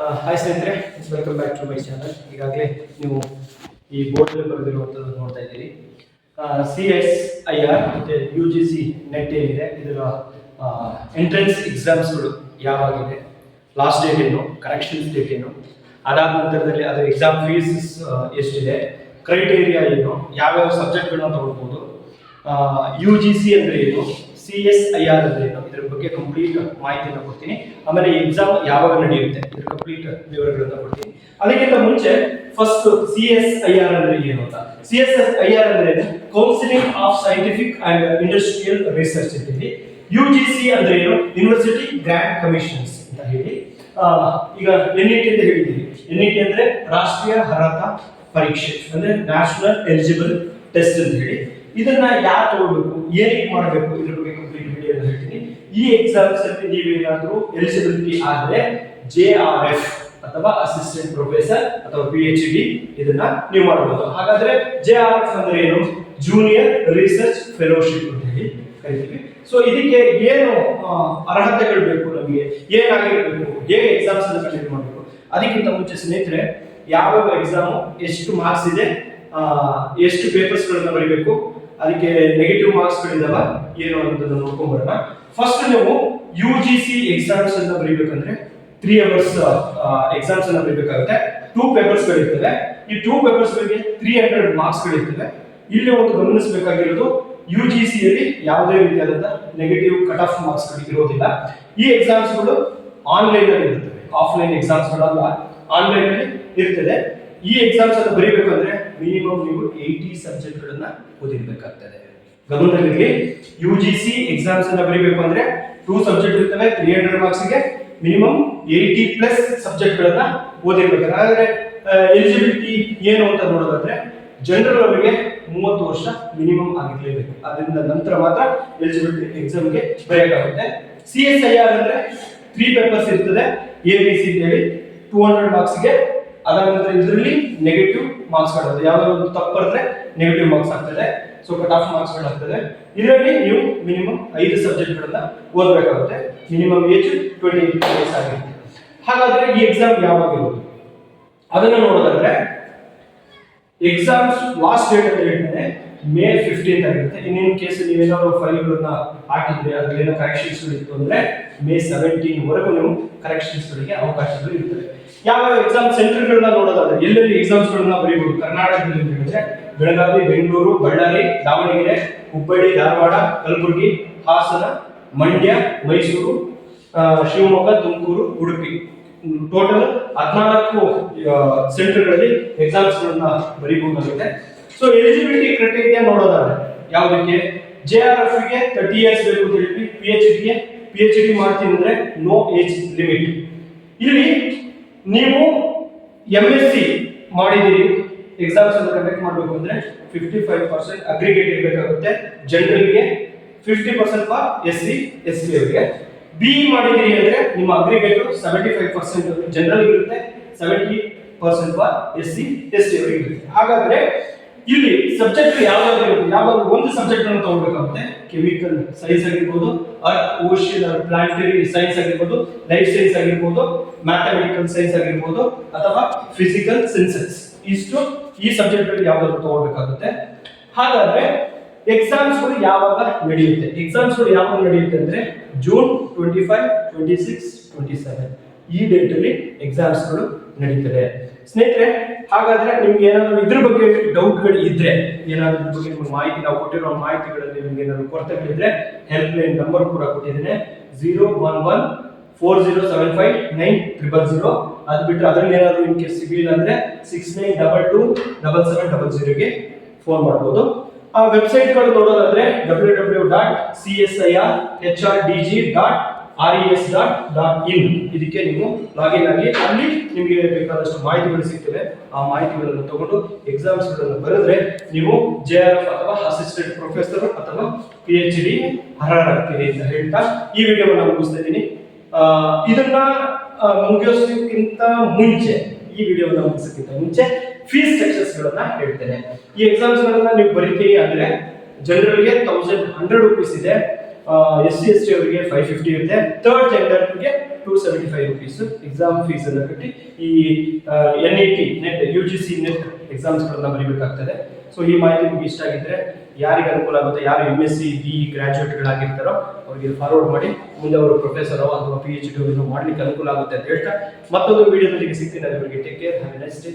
Hi ಸ್ನೇಹಿತರೆ welcome back to my channel ಈಗಾಗಲೇ ನೀವು ಈ ಬೋರ್ಡಲ್ಲಿ ಬರೆದಿರುವಂಥದ್ದು ನೋಡ್ತಾ ಇದ್ದೀರಿ. ಸಿ ಎಸ್ ಐ ಆರ್ ಮತ್ತು ಯು ಜಿ ಸಿ ನೆಟ್ ಏನಿದೆ, ಇದರ ಎಂಟ್ರೆನ್ಸ್ ಎಕ್ಸಾಮ್ಸ್ಗಳು ಯಾವಾಗಿದೆ ಲಾಸ್ಟ್ ಡೇಟ್ ಏನು ಕರೆಕ್ಷನ್ಸ್ ಡೇಟ್ ಏನು, ಅದಾದ ನಂತರದಲ್ಲಿ ಅದರ ಎಕ್ಸಾಮ್ ಫೀಸ್ ಎಷ್ಟಿದೆ ಕ್ರೈಟೇರಿಯಾ ಏನು, ಯಾವ್ಯಾವ ಸಬ್ಜೆಕ್ಟ್ಗಳನ್ನ ತಗೊಳ್ಬೋದು ಯು ಜಿ ಸಿ ಅಂದ್ರೆ ಏನು ಸಿ ಎಸ್ ಐ ಆರ್ ಅಂದ್ರೆ ಏನು ಇದ್ರ ಬಗ್ಗೆ ಕಂಪ್ಲೀಟ್ ಮಾಹಿತಿಯನ್ನು ಕೊಡ್ತೀನಿ. ಆಮೇಲೆ ಎಕ್ಸಾಮ್ ಯಾವಾಗ ನಡೆಯುತ್ತೆ? ಇದ್ರ ಕಂಪ್ಲೀಟ್ ವಿವರಗಳನ್ನ ಕೊಡ್ತೀನಿ. ಅದಕ್ಕಿಂತ ಮುಂಚೆ first C S I R ಅಂದ್ರೆ ಏನು ಅಂತ? C S S I R ಅಂದ್ರೆ counselling of scientific and industrial research ಅಂತ ಹೇಳಿ. ಯು ಜಿ ಸಿ ಅಂದ್ರೆ ಏನು? ಯೂನಿವರ್ಸಿಟಿ ಗ್ರ್ಯಾಂಡ್ ಕಮಿಷನ್ಸ್ ಅಂತ ಹೇಳಿ. ಈಗ ಎನ್ ಇ ಟಿ ಅಂತ ಹೇಳಿದ್ದೀವಿ. ಎನ್ ಇ ಟಿ ಅಂದ್ರೆ ರಾಷ್ಟ್ರೀಯ ಅರ್ಹತಾ ಪರೀಕ್ಷೆ ಅಂದ್ರೆ ನ್ಯಾಷನಲ್ ಎಲಿಜಿಬಲ್ ಟೆಸ್ಟ್ ಅಂತ ಹೇಳಿ. ಇದನ್ನ ಯಾರು ತಗೊಳ್ಬೇಕು? ಏನಕ್ಕೆ ಮಾಡಬೇಕು? ಇದ್ರ ಬಗ್ಗೆ ಈ ಎಕ್ಸಾಮ್ಸ್ ಅಲ್ಲಿ ನೀವೇನಾದ್ರೂ ಎಲಿಜಿಬಿಲಿಟಿ ಆದ್ರೆ ಜೆ ಆರ್ ಎಫ್ ಅಥವಾ ಅಸಿಸ್ಟೆಂಟ್ ಪ್ರೊಫೆಸರ್ ಅಥವಾ ಪಿ ಎಚ್ ಡಿ ಇದನ್ನ ನೀವು ಮಾಡಬಹುದು ಹಾಗಾದ್ರೆ ಜೆ ಆರ್ ಎಫ್ ಅಂದ್ರೆ ಏನು? ಜೂನಿಯರ್ ರಿಸರ್ಚ್ ಫೆಲೋಶಿಪ್ ಅಂತ ಹೇಳಿ ಕರಿತೀವಿ. ಸೊ ಇದಕ್ಕೆ ಏನು ಅರ್ಹತೆಗಳು ಬೇಕು ನಮಗೆ? ಏನಾಗಿರಬೇಕು? ಹೇಗೆ ಎಕ್ಸಾಮ್ಸ್ ಅನ್ನು ಕಂಡಕ್ಟ್ ಮಾಡಬೇಕು? ಅದಕ್ಕಿಂತ ಮುಂಚೆ ಸ್ನೇಹಿತರೆ ಯಾವ ಎಕ್ಸಾಮು ಎಷ್ಟು ಮಾರ್ಕ್ಸ್ ಇದೆ ಎಷ್ಟು ಪೇಪರ್ಸ್ ಗಳನ್ನ ಬರೀಬೇಕು? ಅದಕ್ಕೆ ನೆಗೆಟಿವ್ ಮಾರ್ಕ್ಸ್ ಗಳಿದಾವ, ಏನು ಅಂತ ನೋಡ್ಕೊಂಡು ಬರೋಣ ಫಸ್ಟ್ ನೀವು ಯು ಜಿ ಸಿ ಎಕ್ಸಾಮ್ಸ್ ಅನ್ನ ಬರೀಬೇಕಂದ್ರೆ ತ್ರೀ ಅವರ್ಸ್ ಎಕ್ಸಾಮ್ಸ್ ಅನ್ನ ಬರೀಬೇಕಾಗುತ್ತೆ. ಟೂ ಪೇಪರ್ಸ್ ಗಳಿರ್ತವೆ. ಈ ಟೂ ಪೇಪರ್ಸ್ ಗಳಿಗೆ ತ್ರೀ ಹಂಡ್ರೆಡ್ ಮಾರ್ಕ್ಸ್ ಗಳಿರ್ತವೆ. ಇಲ್ಲಿ ಒಂದು ಗಮನಿಸಬೇಕಾಗಿರೋದು ಯು ಜಿ ಸಿ ಯಾವುದೇ ರೀತಿಯಾದಂತ ನೆಗೆಟಿವ್ ಕಟ್ ಆಫ್ ಮಾರ್ಕ್ಸ್ ಇರೋದಿಲ್ಲ. ಈ ಎಕ್ಸಾಮ್ಸ್ಗಳು ಆನ್ಲೈನ್ ಅಲ್ಲಿ ಇರುತ್ತೆ ಆಫ್ಲೈನ್ ಎಕ್ಸಾಮ್ಸ್ ಗಳಲ್ಲ ಆನ್ಲೈನ್ ಅಲ್ಲಿ ಇರ್ತದೆ. ಈ ಎಕ್ಸಾಮ್ಸ್ ಅನ್ನು ಬರೀಬೇಕಂದ್ರೆ ಮಿನಿಮಮ್ ನೀವು ಏಯ್ಟಿ ಸಬ್ಜೆಕ್ಟ್ ಗಳನ್ನ ಓದಿರ್ಬೇಕಾಗ್ತದೆ. ಗಮನದಲ್ಲಿ ಯು ಜಿ ಸಿ ಎಕ್ಸಾಮ್ಸ್ ಅನ್ನ ಬರೀಬೇಕು ಅಂದ್ರೆ ಟೂ ಸಬ್ಜೆಕ್ಟ್ ಇರ್ತವೆ ತ್ರೀ ಹಂಡ್ರೆಡ್ ಮಾರ್ಕ್ಸ್ಗೆ ಮಿನಿಮಮ್ ಏಯ್ಟಿ ಪ್ಲಸ್ ಸಬ್ಜೆಕ್ಟ್ ಗಳನ್ನ ಆದರೆ ಎಲಿಜಿಬಿಲಿಟಿ ಏನು ಅಂತ ನೋಡೋದಾದ್ರೆ ಜನರಲ್ ಅವರಿಗೆ ಮೂವತ್ತು ವರ್ಷ ಮಿನಿಮಮ್ ಆಗಿರ್ಲೇಬೇಕು. ಅದರಿಂದ ನಂತರ ಮಾತ್ರ ಎಲಿಜಿಬಿಲಿಟಿ ಎಕ್ಸಾಮ್ಗೆ ಬರೆಯಬೇಕಾಗುತ್ತೆ ಸಿ ಎಸ್ ಐ ಆರ್ ಅಂದ್ರೆ ತ್ರೀ ಪೇಪರ್ಸ್ ಇರ್ತದೆ ಎ ಬಿ ಸಿ ಹೇಳಿ ಟೂ ಹಂಡ್ರೆಡ್ ಮಾರ್ಕ್ಸ್ಗೆ ಅದಾದ ನಂತರ ಇದರಲ್ಲಿ ನೆಗೆಟಿವ್ ಮಾರ್ಕ್ಸ್ಗಳು ಯಾವ್ದಾದ್ರು ಒಂದು ತಪ್ಪು ಬರ್ತದೆ ನೆಗೆಟಿವ್ ಮಾರ್ಕ್ಸ್ ಆಗ್ತದೆ. ಸೊ ಕಟ್ ಆಫ್ ಮಾರ್ಕ್ಸ್ ಗಳಾಗ್ತದೆ ಇದರಲ್ಲಿ ನೀವು ಮಿನಿಮಮ್ ಐದು ಸಬ್ಜೆಕ್ಟ್ ಗಳನ್ನ ಓದಬೇಕಾಗುತ್ತೆ. ಮಿನಿಮಮ್ ಏಜ್ ಟ್ವೆಂಟಿ ಇಯರ್ಸ್ ಆಗಿರುತ್ತೆ. ಹಾಗಾದ್ರೆ ಈ ಎಕ್ಸಾಮ್ ಯಾವಾಗ ಇರುತ್ತೆ? ಅದನ್ನು ನೋಡೋದಾದ್ರೆ ಎಕ್ಸಾಮ್ಸ್ ಲಾಸ್ಟ್ ಡೇಟ್ ಅಂತ ಹೇಳ್ತಾರೆ ಮೇ ಫಿಫ್ಟೀನ್ ಆಗಿರುತ್ತೆ. ಇನ್ನೇನು ಕೇಸ್ ನೀವೇನಾದ್ರು ಫೈಲ್ಗಳನ್ನ ಹಾಕಿದ್ರೆ ಅದ್ರಲ್ಲಿ ಏನೋ ಕರೆಕ್ಷನ್ಸ್ ಇತ್ತು ಅಂದ್ರೆ ಮೇ ಸೆವೆಂಟೀನ್ ವರೆಗೂ ನೀವು ಕರೆಕ್ಷನ್ಸ್ ಗಳಿಗೆ ಅವಕಾಶಗಳು ಇರ್ತದೆ ಯಾವ ಎಕ್ಸಾಮ್ ಸೆಂಟರ್ಗಳನ್ನ ನೋಡೋದಾದ್ರೆ, ಎಲ್ಲೆಲ್ಲಿ ಎಕ್ಸಾಮ್ಸ್ ಗಳನ್ನ ಬರೀಬಹುದು ಕರ್ನಾಟಕದಲ್ಲಿ ಅಂತ ಹೇಳಿದ್ರೆ ಬೆಳಗಾವಿ, ಬೆಂಗಳೂರು, ಬಳ್ಳಾರಿ, ದಾವಣಗೆರೆ, ಹುಬ್ಬಳ್ಳಿ, ಧಾರವಾಡ, ಕಲಬುರಗಿ, ಹಾಸನ, ಮಂಡ್ಯ, ಮೈಸೂರು ಶಿವಮೊಗ್ಗ, ತುಮಕೂರು, ಉಡುಪಿ. ಟೋಟಲ್ ಹದಿನಾಲ್ಕು ಸೆಂಟರ್ಗಳಲ್ಲಿ ಎಕ್ಸಾಮ್ಸ್ ಗಳನ್ನ ಬರೀಬಹುದಾಗುತ್ತೆ ಸೊ ಎಲಿಜಿಬಿಲಿಟಿ ಕ್ರೈಟೀರಿಯಾ ನೋಡೋದಾದ್ರೆ, ಯಾವುದಕ್ಕೆ? ಜೆ ಆರ್ ಎಫ್ಗೆ ತರ್ಟಿ ಇಯರ್ಸ್ ಬೇಕು ಅಂತ ಹೇಳಿ ಪಿ ಎಚ್ ಡಿಗೆ ಪಿ ಎಚ್ ಡಿ ಮಾಡ್ತೀನಿ ಅಂದ್ರೆ ನೋ ಏಜ್ ಲಿಮಿಟ್ ಇಲ್ಲಿ ನೀವು ಎಂ ಎಸ್ ಸಿ ಮಾಡಿದಿರಿ ಎಕ್ಸಾಮ್ಸ್ ಅನ್ನು ಕಂಡಕ್ಟ್ ಮಾಡಬೇಕು ಅಂದ್ರೆ ಫಿಫ್ಟಿ ಫೈವ್ ಪರ್ಸೆಂಟ್ ಅಗ್ರಿಗೇಟ್ ಇರಬೇಕಾಗುತ್ತೆ ಜನರಲ್ಗೆ fifty percent for S C S C ಅವರಿಗೆ. ಬಿ ಮಾಡಿದಿರಿ ಅಂದ್ರೆ ನಿಮ್ಮ aggregate seventy five percent general ಇರುತ್ತೆ seventy percent for S C S T ಅವರಿಗೆ ಹಾಗಾದ್ರೆ ಇಲ್ಲಿ ಸಬ್ಜೆಕ್ಟ್ ಯಾವ್ದಾದ್ರು ಯಾವಾಗ ಒಂದು ಸಬ್ಜೆಕ್ಟ್ ಅನ್ನು ತಗೋಬೇಕಾಗುತ್ತೆ? ಕೆಮಿಕಲ್ ಸೈನ್ಸ್ ಆಗಿರ್ಬೋದು ಅರ್ತ್ ಓಷನ್ ಪ್ಲಾಂಟರಿ ಸೈನ್ಸ್ ಆಗಿರ್ಬೋದು ಲೈಫ್ ಸೈನ್ಸ್ ಆಗಿರ್ಬೋದು ಮ್ಯಾಥಮೆಟಿಕಲ್ ಸೈನ್ಸ್ ಆಗಿರ್ಬೋದು, ಅಥವಾ ಫಿಸಿಕಲ್ ಸೆನ್ಸಸ್ ಇಷ್ಟು ಈ ಸಬ್ಜೆಕ್ಟ್ ಯಾವ್ದಾದ್ರು ತಗೋಬೇಕಾಗುತ್ತೆ. ಹಾಗಾದ್ರೆ ಎಕ್ಸಾಮ್ಸ್ಗಳು ಯಾವಾಗ ನಡೆಯುತ್ತೆ? ಎಕ್ಸಾಮ್ಸ್ಗಳು ಯಾವಾಗ ನಡೆಯುತ್ತೆ ಅಂದ್ರೆ June twenty five twenty six twenty seven ಈ ಡೇಟ್ ಅಲ್ಲಿ ಎಕ್ಸಾಮ್ಸ್ಗಳು ನಡೀತದೆ. ಸ್ನೇಹಿತರೆ, ಹಾಗಾದ್ರೆ ನಿಮ್ಗೆ ಏನಾದ್ರು ಇದ್ರ ಬಗ್ಗೆ ಡೌಟ್ಗಳು ಇದ್ರೆ, ಏನಾದ್ರು ಬಗ್ಗೆ ನಿಮ್ಗೆ ಮಾಹಿತಿ, ನಾವು ಕೊಟ್ಟಿರೋ ಮಾಹಿತಿಗಳಲ್ಲಿ ನಿಮ್ಗೆ ಏನಾದ್ರು ಕೊರತೆಗಳಿದ್ರೆ ಹೆಲ್ಪ್ ಲೈನ್ ನಂಬರ್ ಕೂಡ ಕೊಟ್ಟಿದ್ದೇನೆ. Zero one one four zero seven five nine triple zero ಅದು ಬಿಟ್ಟರೆ ಅದ್ರಲ್ಲಿ ಏನಾದ್ರು ನಿಮ್ಗೆ ಸಿಗಲಿಲ್ಲ ಅಂದ್ರೆ six nine double two double seven double ಜೀರೋಗೆ phone ಮಾಡ್ಬೋದು. ಆ ವೆಬ್ಸೈಟ್ಗಳು ನೋಡೋದಾದ್ರೆ W W dot C S I R H R D G dot R E S dot dot in ಇದಕ್ಕೆ ನೀವು ಲಾಗಿನ್ ಆಗಿ ಅಲ್ಲಿ ನಿಮಗೆ ಬೇಕಾದಷ್ಟು ಮಾಹಿತಿಗಳು ಸಿಗ್ತವೆ. ಆ ಮಾಹಿತಿಗಳನ್ನು ತಗೊಂಡು ಎಕ್ಸಾಮ್ಸ್ಗಳನ್ನು ಬರೆದ್ರೆ ನೀವು ಜೆ ಆರ್ ಎಫ್ ಅಥವಾ ಅಸಿಸ್ಟೆಂಟ್ ಪ್ರೊಫೆಸರ್ ಅಥವಾ ಪಿ ಎಚ್ ಡಿ ಅರ್ಹರಾಗ್ತೀರಿ ಅಂತ ಹೇಳ್ತಾ ಈ ವಿಡಿಯೋವನ್ನು ಮುಗಿಸ್ತಾ ಇದ್ದೀನಿ. ಇದನ್ನ ಮುಗಿಸೋಕ್ಕಿಂತ ಮುಂಚೆ, ಈ ವಿಡಿಯೋವನ್ನು ಮುಗಿಸೋಕ್ಕಿಂತ ಮುಂಚೆ ಫೀಸ್ ಸ್ಟ್ರಕ್ಚರ್ಸ್ ಗಳನ್ನ ಹೇಳ್ತೇನೆ. ಈ ಎಕ್ಸಾಮ್ಸ್ ಗಳನ್ನ ನೀವು ಬರೀತೀರಿ ಅಂದ್ರೆ ಜನರಲ್ಗೆ ತೌಸಂಡ್ ಹಂಡ್ರೆಡ್ ರುಪೀಸ್ ಇದೆ. ಎಸ್ ಸಿ ಎಸ್ ಟಿ ಅವರಿಗೆ ಫೈವ್ ಫಿಫ್ಟಿ ಇರುತ್ತೆ. Third ಜೆಂಡರ್ಗೆ two seventy five rupees exam fees ಎಲ್ಲ ಕಟ್ಟಿ ಈ N I T net U G C net ಎಕ್ಸಾಮ್ಸ್ಗಳನ್ನ ಬರೀಬೇಕಾಗ್ತದೆ. ಸೊ ಈ ಮಾಹಿತಿ ನಿಮ್ಗೆ ಇಷ್ಟ ಆಗಿದ್ರೆ ಯಾರಿಗೆ ಅನುಕೂಲ ಆಗುತ್ತೆ, ಯಾರು ಎಂ ಎಸ್ ಸಿ ಬಿ ಗ್ರಾಜುಯೇಟ್ಗಳಾಗಿರ್ತಾರೋ ಅವರಿಗೆ ಫಾರ್ವರ್ಡ್ ಮಾಡಿ, ಮುಂದೆ ಅವರು ಪ್ರೊಫೆಸರ್ ಅಥವಾ ಪಿ ಎಚ್ ಡಿ ಮಾಡ್ಲಿಕ್ಕೆ ಅನುಕೂಲ ಆಗುತ್ತೆ ಅಂತ ಹೇಳ್ತಾ ಮತ್ತೊಂದು ವಿಡಿಯೋದೊಂದಿಗೆ ಸಿಗ್ತೀನಿ. ಅವರಿಗೆ take care have a nice day